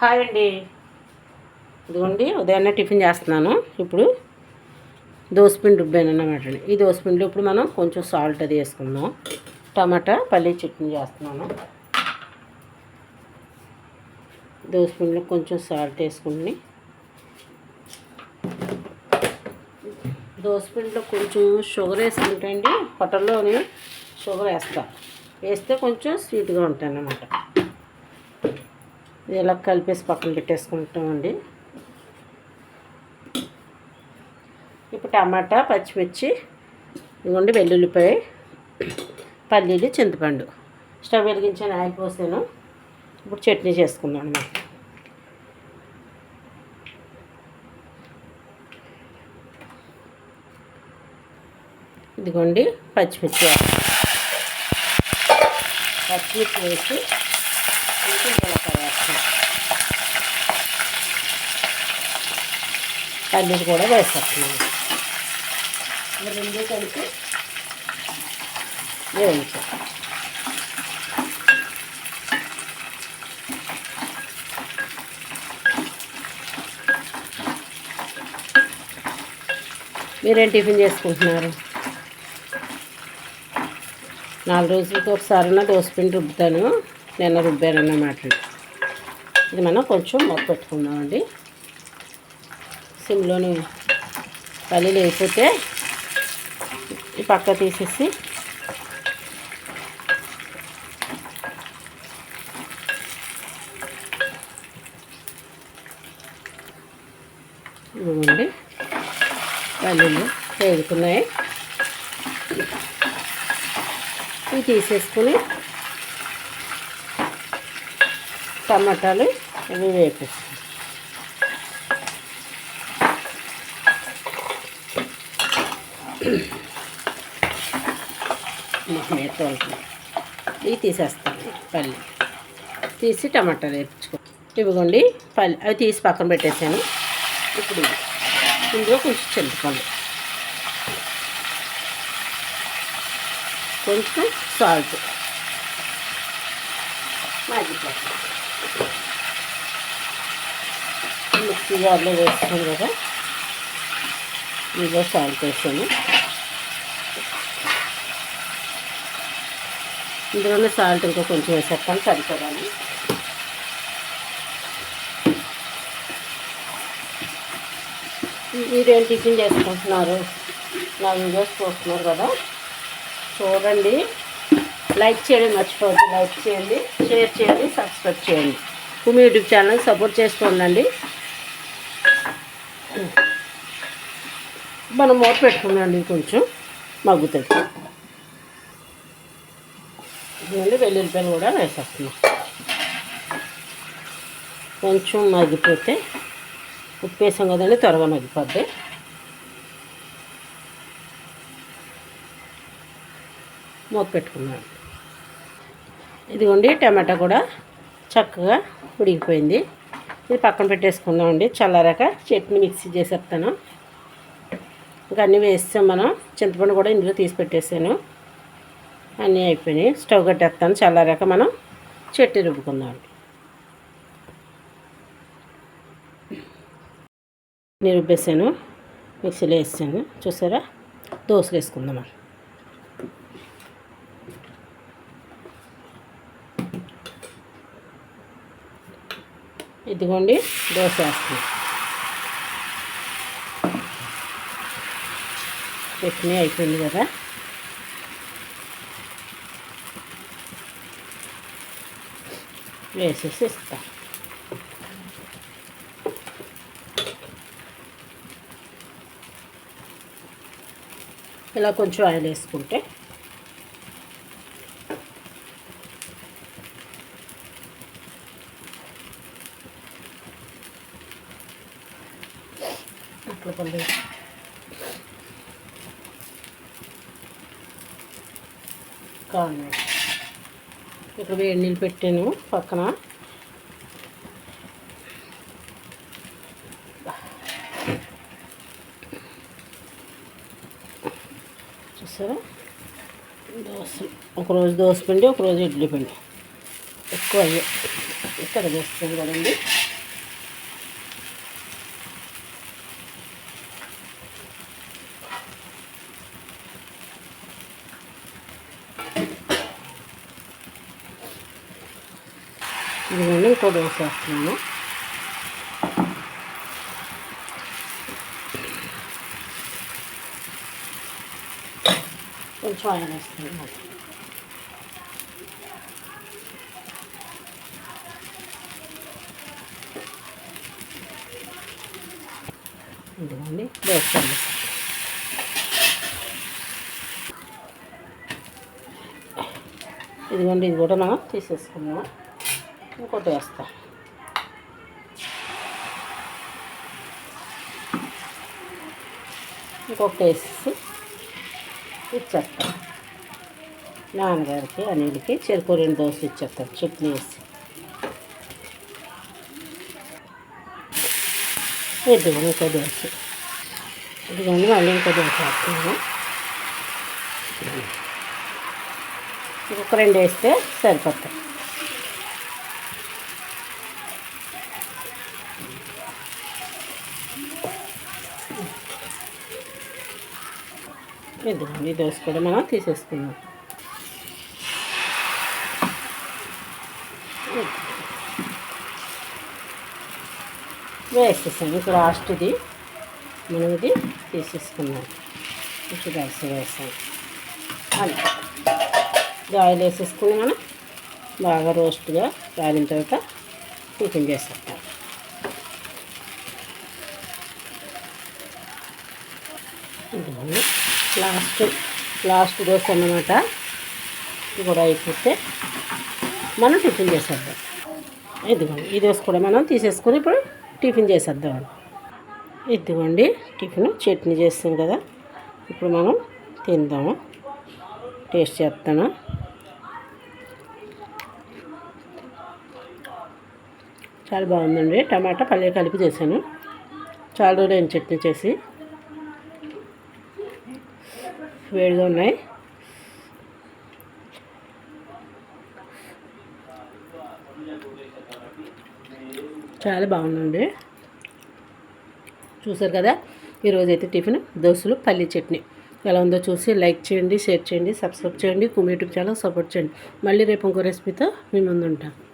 Hi అండి. ఇదిగోండి ఉదయాన్నే టిఫిన్ చేస్తున్నాను. ఇప్పుడు దోసపిండి రుబ్బాను అన్నమాట అండి. ఈ దోసపిండిలో ఇప్పుడు మనం కొంచెం సాల్ట్ అది వేసుకుందాం. టమాటా పల్లీ చట్నీ చేస్తున్నాను. దోసపిండిలో కొంచెం సాల్ట్ వేసుకుని దోసపిండిలో కొంచెం షుగర్ వేసుకుంటే అండి హోటల్లోనే షుగర్ వేస్తా. వేస్తే కొంచెం స్వీట్గా ఉంటాయి అన్నమాట ఇలా కలిపేసి పక్కన పెట్టేసుకుంటామండి. ఇప్పుడు టమాటా పచ్చిమిర్చి ఇదిగోండి వెల్లుల్లిపాయ పల్లీలు చింతపండు. స్టవ్ వెలిగించాను ఆయిల్ పోసాను. ఇప్పుడు చట్నీ చేసుకుందాం అన్నమాట. ఇదిగోండి పచ్చిమిర్చి పచ్చిమిర్చి వేసి కొంచెం జీలకర్ర వేస్తాను కూడా వేసేస్తున్నాను. రెండు కలిపి మీరేం టిఫిన్ చేసుకుంటున్నారు? నాలుగు రోజులకి ఒకసారి దోశ పిండి రుబ్బుతాను. నిన్న రుబ్బాను అన్నమాట ఇది మనం కొంచెం మొక్క పెట్టుకుందామండి. సిమ్లోని పల్లీలు వేయిపోతే ఈ పక్క తీసేసి ఇవ్వండి పల్లీలు వేగుతున్నాయి. ఇవి తీసేసుకుని టమాటాలు ఇవి వేపిస్తాం. మేతోలుతుంది ఇవి తీసేస్తాను పల్లి. తీసి టమాటాలు వేపించుకో. ఇవ్వకండి పల్లి. అవి తీసి పక్కన పెట్టేసాను. ఇప్పుడు ఇందులో కొంచెం చింతపండు. కొంచెం సాల్ట్. మ్యాజిక్ మిక్సీ జార్లో వేస్తాను కదా. ఇందులో సాల్ట్ వేసాను. ఇందులోనే సాల్ట్ ఇంకా కొంచెం వేసేస్తాను సరిపోదాన్ని మీరేం టిఫిన్ చేసుకుంటున్నారు? నా వీడియోస్ చూస్తున్నారు కదా. చూడండి. లైక్ చేయడం మర్చిపోవద్దు. లైక్ చేయండి షేర్ చేయండి సబ్స్క్రైబ్ చేయండి. భూమి యూట్యూబ్ ఛానల్ సపోర్ట్ చేస్తూ ఉండండి మనం మూత పెట్టుకున్నాండి కొంచెం మగ్గుతుంది. ఇదిగోండి వెల్లుల్లిపాయలు కూడా వేసేస్తున్నాం. కొంచెం మగ్గిపోతే ఉప్పు వేసాం కదండి త్వరగా మగ్గిపోద్ది. మూత పెట్టుకున్నాను ఇదిగోండి టమాటా కూడా చక్కగా ఉడికిపోయింది. ఇది పక్కన పెట్టేసుకుందామండి చల్లారాక చట్నీ మిక్సీ చేసేస్తాను. ఇంకా అన్నీ వేస్తాం మనం. చింతపండు కూడా ఇందులో తీసి పెట్టేసాను. అన్నీ అయిపోయినాయి. స్టవ్ కట్టేస్తాను. చల్లారాక మనం చట్నీ రుబ్బుకుందాం నేను రుబ్బేసాను. మిక్సీలో వేసాను చూసారా? దోశలు వేసుకుందాం మనం. ఇదిగోండి దోశ వేస్తుంది చట్నీ అయిపోయింది కదా. వేసేసి ఇస్తా. ఇలా కొంచెం ఆయిల్ వేసుకుంటే అట్లా పల్లి కాను ఇక్కడ వేడి నీళ్ళు పెట్టాను పక్కన. చూసారా? దోశ. ఒకరోజు దోశ పిండి ఒకరోజు ఇడ్లీ పిండి. ఎక్కువ అయ్యే. ఇక్కడ పిండి కదండి. ఇదిగోండి ఇంకో దోశ వేస్తున్నాను. కొంచెం ఆయిల్ వేస్తున్నాను. ఇదిగోండి దోశ ఇదిగోండి ఇది కూడా మనం తీసేసుకున్నాం ఇంకోటి వేస్తా ఇంకొకటి వేసేసి ఇచ్చేస్తాను నాన్నగారికి అనిల్కి చెరుకు రెండు దోశలు ఇచ్చేస్తాం చట్నీ వేసి ఇదిగోండి ఇంకో దోశ. ఇదిగోండి మళ్ళీ ఇంకో దోశ వేస్తాను. ఇంకొక రెండు వేస్తే సరిపోతాయి. ఇదిగోండి ఈ దోశ కూడా మనం తీసేసుకుందాం. వేసేసాను. ఇప్పుడు లాస్ట్ది మనం ఇది తీసేసుకున్నాం ఇప్పుడు దోశ వేసాం అంతే ఇది ఆయిల్ వేసేసుకుని మనం బాగా రోస్ట్గా కాలిన తర్వాత కుకింగ్ చేసేస్తాం ఇదిగోండి. లాస్ట్ లాస్ట్ దోశ అన్నమాట. ఇది కూడా అయిపోతే మనం టిఫిన్ చేసేద్దాం. ఇదిగోండి ఈ దోశ కూడా మనం తీసేసుకొని ఇప్పుడు టిఫిన్ చేసేద్దాం. ఇదిగోండి టిఫిన్ చట్నీ చేస్తాం కదా. ఇప్పుడు మనం తిందాము? టేస్ట్ చేస్తాను చాలా బాగుందండి. టమాటా పల్లె కలిపి చేశాను. చాలా రోజులు చట్నీ చేసి. వేడిగా ఉన్నాయి. చాలా బాగుందండి. చూసారు కదా? ఈరోజైతే టిఫిన్ దోశలు పల్లి చట్నీ. ఎలా ఉందో చూసి లైక్ చేయండి షేర్ చేయండి సబ్స్క్రైబ్ చేయండి కుమ్ యూట్యూబ్ ఛానల్ సపోర్ట్ చేయండి. మళ్ళీ రేపు ఇంకో రెసిపీతో మీ ముందు ఉంటాను